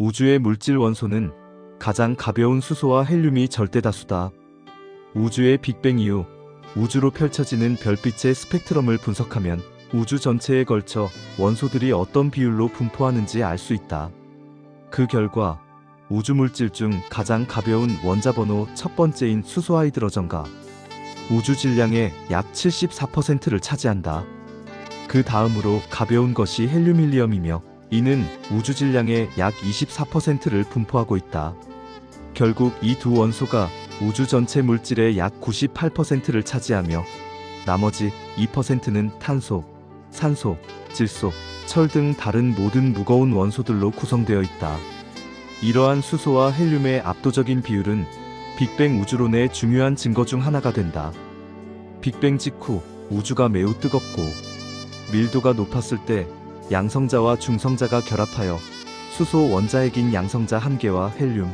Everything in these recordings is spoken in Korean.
우주의 물질 원소는 가장 가벼운 수소와 헬륨이 절대 다수다. 우주의 빅뱅 이후 우주로 펼쳐지는 별빛의 스펙트럼을 분석하면 우주 전체에 걸쳐 원소들이 어떤 비율로 분포하는지 알 수 있다. 그 결과 우주 물질 중 가장 가벼운 원자 번호 첫 번째인 수소 하이드로전과 우주 질량의 약 74%를 차지한다. 그 다음으로 가벼운 것이 헬륨 힐리엄이며 이는 우주 질량의 약 24%를 분포하고 있다. 결국 이 두 원소가 우주 전체 물질의 약 98%를 차지하며 나머지 2%는 탄소, 산소, 질소, 철 등 다른 모든 무거운 원소들로 구성되어 있다. 이러한 수소와 헬륨의 압도적인 비율은 빅뱅 우주론의 중요한 증거 중 하나가 된다. 빅뱅 직후 우주가 매우 뜨겁고 밀도가 높았을 때 양성자와 중성자가 결합하여 수소 원자핵인 양성자 한 개와 헬륨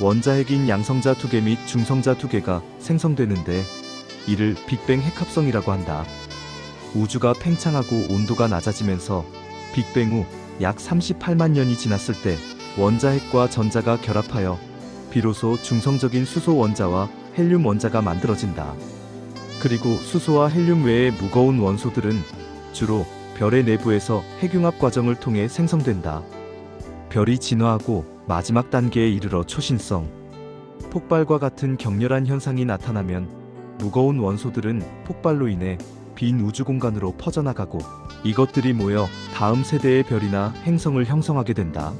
원자핵인 양성자 두개및 중성자 두 개가 생성되는데 이를 빅뱅 핵합성이라고 한다. 우주가 팽창하고 온도가 낮아지면서 빅뱅 후 약 38만 년이 지났을 때 원자핵과 전자가 결합하여 비로소 중성적인 수소 원자와 헬륨 원자가 만들어진다. 그리고 수소와 헬륨 외의 무거운 원소들은 주로 별의 내부에서 핵융합 과정을 통해 생성된다. 별이 진화하고 마지막 단계에 이르러 초신성, 폭발과 같은 격렬한 현상이 나타나면 무거운 원소들은 폭발로 인해 빈 우주 공간으로 퍼져나가고 이것들이 모여 다음 세대의 별이나 행성을 형성하게 된다.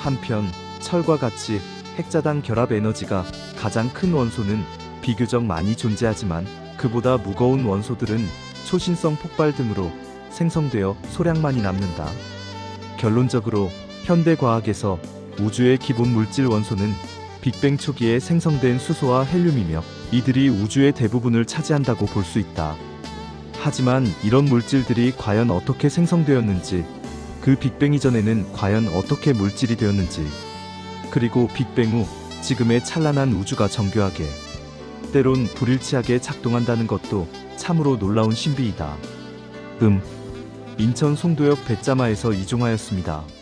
한편 철과 같이 핵자당 결합 에너지가 가장 큰 원소는 비교적 많이 존재하지만 그보다 무거운 원소들은 초신성 폭발 등으로 생성되어 소량만이 남는다. 결론적으로 현대 과학에서 우주의 기본 물질 원소는 빅뱅 초기에 생성된 수소와 헬륨이며 이들이 우주의 대부분을 차지한다고 볼 수 있다. 하지만 이런 물질들이 과연 어떻게 생성되었는지, 그 빅뱅 이전에는 과연 어떻게 물질이 되었는지, 그리고 빅뱅 후 지금의 찬란한 우주가 정교하게, 때론 불일치하게 작동한다는 것도 참으로 놀라운 신비이다. 음. 인천 송도역 배짜마에서 이종하였습니다.